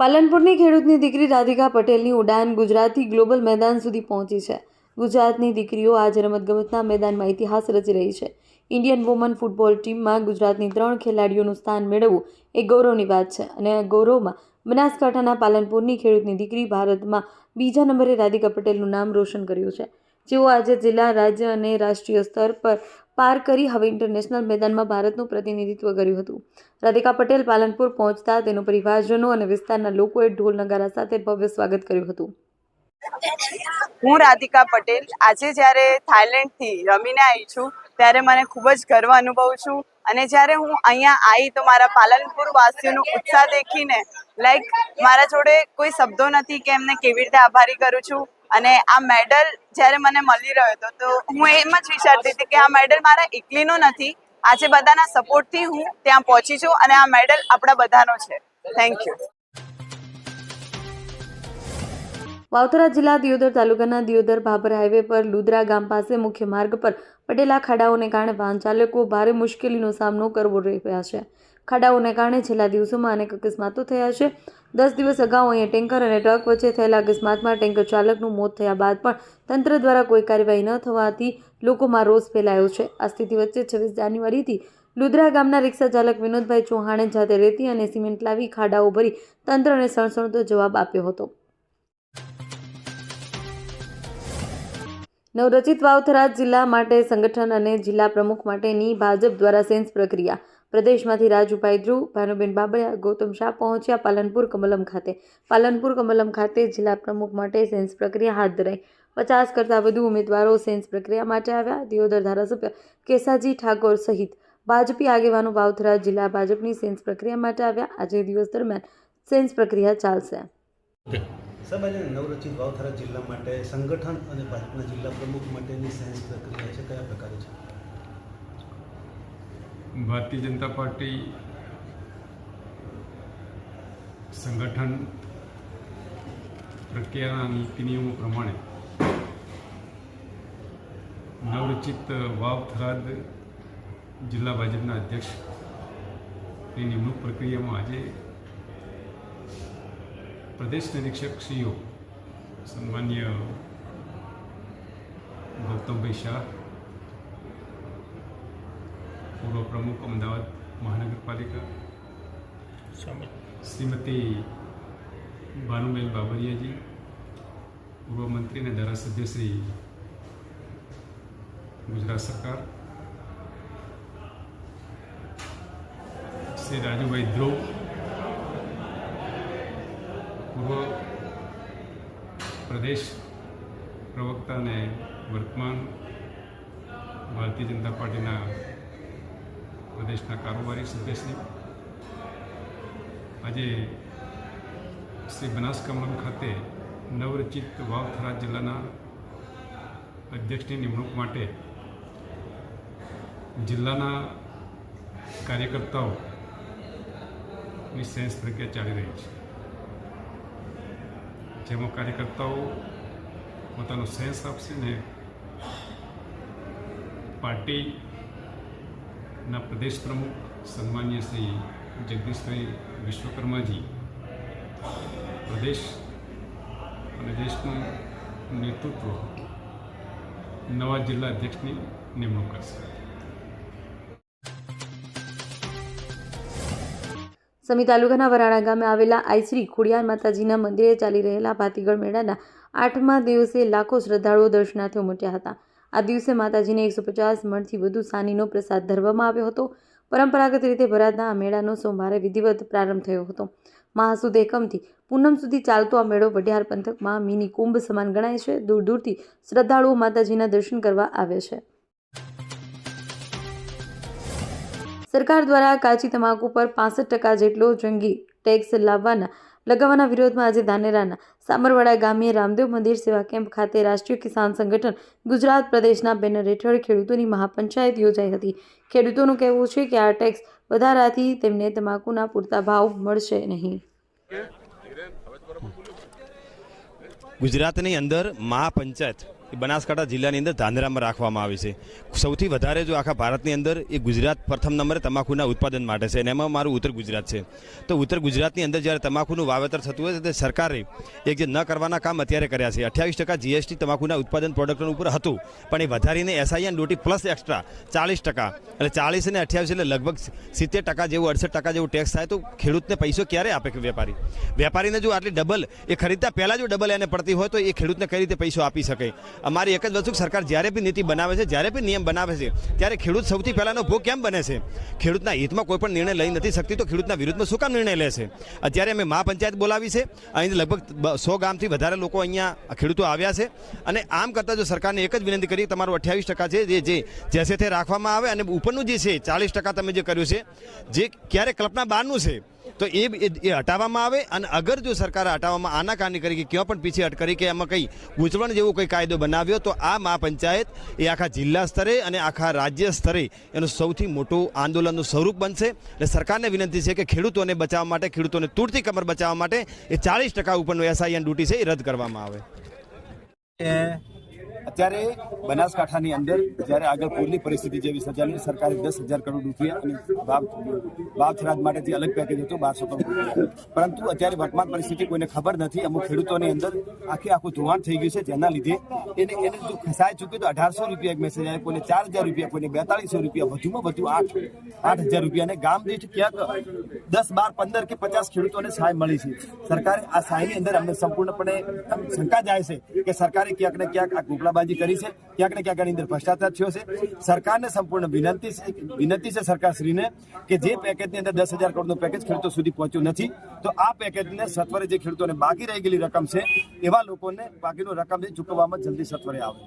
પાલનપુરની ખેડૂતની દીકરી રાધિકા પટેલની ઉડાન ગુજરાતથી ગ્લોબલ મેદાન સુધી પહોંચી છે. ગુજરાતની દીકરીઓ આજે રમતગમતના મેદાનમાં ઇતિહાસ રચી રહી છે. ઇન્ડિયન વુમન ફૂટબોલ ટીમમાં ગુજરાતની ત્રણ ખેલાડીઓનું સ્થાન મેળવવું એ ગૌરવની વાત છે અને આ ગૌરવમાં બનાસકાંઠાના પાલનપુરની ખેડૂતની દીકરી ભારતમાં બીજા નંબરે રાધિકા પટેલનું નામ રોશન કર્યું છે. જેઓ આજે જિલ્લા, રાજ્ય અને રાષ્ટ્રીય સ્તર પર પાર કરી હવે ઇન્ટરનેશનલ મેદાનમાં ભારતનું પ્રતિનિધિત્વ કર્યું હતું. રાધિકા પટેલ પાલનપુર પહોંચતા તેનો પરિવારજનો અને વિસ્તારના લોકોએ ઢોલ નગારા સાથે ભવ્ય સ્વાગત કર્યું હતું. હું રાધિકા પટેલ. આજે જ્યારે થાઈલેન્ડથી રમીને આવી છું, ત્યારે મને ખૂબ જ ગર્વ અનુભવું છું. અને જ્યારે હું અહીંયા આવી તો મારા પાલનપુર વાસીઓનો ઉત્સાહ દેખીને લાઈક મારા જોડે કોઈ શબ્દો નથી કે એમને કેવી રીતે આભારી કરું છું. અને આ મેડલ જ્યારે મને મળી રહ્યો હતો, તો હું એમ જ વિચારતી હતી કે આ મેડલ મારા એકલીનો નથી. આજે બધાના સપોર્ટથી હું ત્યાં પહોંચી છું અને આ મેડલ આપણા બધાનો છે. થેન્ક યુ વાવથરા જિલ્લા દિયોદર તાલુકાના દિયોદર ભાભર હાઈવે પર લુદ્રા ગામ પાસે મુખ્ય માર્ગ પર પડેલા ખાડાઓને કારણે વાહન ચાલકો ભારે મુશ્કેલીનો સામનો કરવો રહી રહ્યા છે. ખાડાઓને કારણે છેલ્લા દિવસોમાં અનેક અકસ્માતો થયા છે. દસ દિવસ અગાઉ અહીંયા ટેન્કર અને ટ્રક વચ્ચે થયેલા અકસ્માતમાં ટેન્કર ચાલકનું મોત થયા બાદ પણ તંત્ર દ્વારા કોઈ કાર્યવાહી ન થવાથી લોકોમાં રોષ ફેલાયો છે. આ સ્થિતિ વચ્ચે છવ્વીસ જાન્યુઆરીથી લુદ્રા ગામના રિક્ષા ચાલક વિનોદભાઈ ચૌહાણે જાતે રેતી અને સિમેન્ટ લાવી ખાડાઓ ભરી તંત્રને સણસણતો જવાબ આપ્યો હતો. નવરચિત વાવથરા જિલ્લા માટે સંગઠન અને જિલ્લા પ્રમુખ માટેની ભાજપ દ્વારા સેન્સ પ્રક્રિયા પ્રદેશમાંથી રાજુભાઈ ધ્રુવ, ભાનુબેન બાબરિયા, ગૌતમ શાહ પહોંચ્યા પાલનપુર કમલમ ખાતે. પાલનપુર કમલમ ખાતે જિલ્લા પ્રમુખ માટે સેન્સ પ્રક્રિયા હાથ ધરાઈ. પચાસ કરતાં વધુ ઉમેદવારો સેન્સ પ્રક્રિયા માટે આવ્યા. દિયોદર ધારાસભ્ય કેસાજી ઠાકોર સહિત ભાજપી આગેવાનો વાવથરા જિલ્લા ભાજપની સેન્સ પ્રક્રિયા માટે આવ્યા. આજે દિવસ દરમિયાન સેન્સ પ્રક્રિયા ચાલશે. સાહેબ આજે નવરચિત વાવથરા જિલ્લા માટે સંગઠન અને ભાજપના જિલ્લા પ્રમુખ માટેની સાયન્સ પ્રક્રિયા છે કયા પ્રકારે છે ભારતીય જનતા પાર્ટી સંગઠન પ્રક્રિયાના નીતિ નિયમો પ્રમાણે નવરચિત વાવ થરાદ જિલ્લા ભાજપના અધ્યક્ષની નિમણૂક પ્રક્રિયામાં આજે પ્રદેશ નિરીક્ષક શ્રીઓ સન્માન્ય ગૌતમભાઈ શાહ પૂર્વ પ્રમુખ અમદાવાદ મહાનગરપાલિકા. શ્રીમતી ભાનુબેન બાબરિયાજી પૂર્વ મંત્રી અને ધારાસભ્ય શ્રી ગુજરાત સરકાર. શ્રી રાજુભાઈ ધ્રુવ પૂર્વ પ્રદેશ પ્રવક્તા અને વર્તમાન ભારતીય જનતા પાર્ટીના પ્રદેશના કારોબારી સભ્યશ્રી. આજે શ્રી બનાસકમલમ ખાતે નવરચિત વાવથરા જિલ્લાના અધ્યક્ષની નિમણૂક માટે જિલ્લાના કાર્યકર્તાઓની સેન્સ પ્રક્રિયા ચાલી રહી છે. જેમાં કાર્યકર્તાઓ પોતાનો સેન્સ આપશે ને પાર્ટીના પ્રદેશ પ્રમુખ સન્માન્ય શ્રી જગદીશભાઈ વિશ્વકર્માજી. પ્રદેશ અને દેશનું નેતૃત્વ નવા જિલ્લા અધ્યક્ષની નિમણૂક કરશે. સમી તાલુકાના વરાણા ગામે આવેલા આઈશ્રી ખોડિયાર માતાજીના મંદિરે ચાલી રહેલા ભાતીગળ મેળાના આઠમા દિવસે લાખો શ્રદ્ધાળુઓ દર્શનાર્થે ઉમટ્યા હતા. આ દિવસે માતાજીને એકસો પચાસ મણથી વધુ સાનીનો પ્રસાદ ધરવામાં આવ્યો હતો. પરંપરાગત રીતે ભરાતના આ મેળાનો સોમવારે વિધિવત પ્રારંભ થયો હતો. મહાસુદ એકમથી પૂનમ સુધી ચાલતો આ મેળો વઢિયાર પંથકમાં મિની કુંભ સમાન ગણાય છે. દૂર દૂરથી શ્રદ્ધાળુઓ માતાજીના દર્શન કરવા આવે છે. સરકાર દ્વારા કાચી તમાકુ પર પાસઠ ટકા જેટલો જંગી ટેક્સ લાવવાના લગાવવાના વિરોધમાં આજે ધાનેરાના સામરવાડા ગામે રામદેવ મંદિર સેવા કેમ્પ ખાતે રાષ્ટ્રીય કિસાન સંગઠન ગુજરાત પ્રદેશના બેનર હેઠળ ખેડૂતોની મહાપંચાયત યોજાઈ હતી. ખેડૂતોનું કહેવું છે કે આ ટેક્સ વધારાથી તેમને તમાકુના પૂરતા ભાવ મળશે નહીં. ગુજરાતની અંદર મહાપંચાયત એ બનાસકાંઠા જિલ્લાની અંદર ધાંધરામાં રાખવામાં આવી છે. સૌથી વધારે જો આખા ભારતની અંદર એ ગુજરાત પ્રથમ નંબરે તમાકુના ઉત્પાદન માટે છે. અને એમાં મારું ઉત્તર ગુજરાત છે. તો ઉત્તર ગુજરાતની અંદર જ્યારે તમાકુનું વાવેતર થતું હોય તે સરકારે એક જે ન કરવાના કામ અત્યારે કર્યા છે. અઠ્યાવીસ ટકા જીએસટી તમાકુના ઉત્પાદન પ્રોડક્ટનું ઉપર હતું. પણ એ વધારીને SI and duty plus extra ચાલીસ ટકા. એટલે ચાલીસ અને અઠ્યાવીસ એટલે લગભગ સિત્તેર ટકા જેવું, અડસઠ ટકા જેવું ટેક્સ થાય તો ખેડૂતને પૈસો ક્યારે આપે કે વેપારી? વેપારીને જો આટલી ડબલ એ ખરીદતા પહેલાં જો ડબલ એને પડતી હોય તો એ ખેડૂતને કઈ રીતે પૈસો આપી શકે? અમારી એક જ વસ્તુ, સરકાર જ્યારે બી નીતિ બનાવે છે, જ્યારે બી નિયમ બનાવે છે, ત્યારે ખેડૂત સૌથી પહેલાંનો ભોગ કેમ બને છે? ખેડૂતના હિતમાં કોઈ પણ નિર્ણય લઈ નથી શકતી, તો ખેડૂતના વિરુદ્ધમાં શું કામ નિર્ણય લે છે? અત્યારે અમે મહાપંચાયત બોલાવી છે, અહીં લગભગ સો ગામથી વધારે લોકો અહીંયા ખેડૂતો આવ્યા છે, અને આમ કરતાં જો સરકારને એક જ વિનંતી કરી, તમારું અઠ્યાવીસ ટકા છે, જે જે જેસે તે રાખવામાં આવે અને ઉપરનું જે છે, ચાલીસ ટકા તમે જે કર્યું છે, જે ક્યારે કલ્પના બહારનું છે તો એ એ- હટાવવામાં આવે અને અગર જો સરકારે હટાવવામાં આનાકાની કરી કે ક્યાં પણ પીછી કરી કે એમાં કંઈ ગૂંચવણ જેવો કોઈ કાયદો બનાવ્યો, તો આ મહાપંચાયત એ આખા જિલ્લા સ્તરે અને આખા રાજ્ય સ્તરે એનું સૌથી મોટું આંદોલનનું સ્વરૂપ બનશે. એટલે સરકારને વિનંતી છે કે ખેડૂતોને બચાવવા માટે, ખેડૂતોને તૂટતી કમર બચાવવા માટે એ ચાલીસ ટકા ઉપરનું એસઆઈએન ડ્યુટી છે એ રદ કરવામાં આવે. અત્યારે બનાસકાંઠાની અંદર જ્યારે આગળ પૂરની પરિસ્થિતિ જેવી સર્જાની, સરકારે દસ હજાર કરોડ રૂપિયા અને વાવ વાવ થરાદ માટે જે અલગ પેકેજ હતું, બારસો કરોડ રૂપિયા. પરંતુ અત્યારે વર્તમાન પરિસ્થિતિ કોઈને ખબર નથી. અમુક ખેડૂતોની અંદર આખે આખું ધોવાણ થઈ ગયું છે. જેના લીધે એને એને જો ખસાઈ ચૂક્યું તો અઢારસો રૂપિયા એક મેસેજ આવે કોઈને ચાર હજાર રૂપિયા, કોઈને બેતાળીસો રૂપિયા, વધુમાં વધુ આઠ આઠ હજાર રૂપિયા. અને ગામ દીઠ ક્યાંક દસ, બાર, પંદર કે પચાસ ખેડૂતોને સહાય મળી છે. સરકારે આ સહાયની અંદર અમને સંપૂર્ણપણે શંકા જાય છે કે સરકારે ક્યાંક ને ક્યાંક આ ગોપલાબાજી કરી છે. ક્યાંક ને ક્યાંક આની અંદર ભ્રષ્ટાચાર થયો છે. સરકારને સંપૂર્ણ વિનંતી છે વિનંતી છે સરકારશ્રીને કે જે પેકેજની અંદર દસ હજાર કરોડનું પેકેજ ખેડૂતો સુધી પહોંચ્યું નથી, તો આ પેકેજને સત્વરે જે ખેડૂતોને બાકી રહી ગયેલી રકમ છે, એવા લોકોને બાકીનું રકમ ચૂકવવામાં જલ્દી સત્વરે આવે.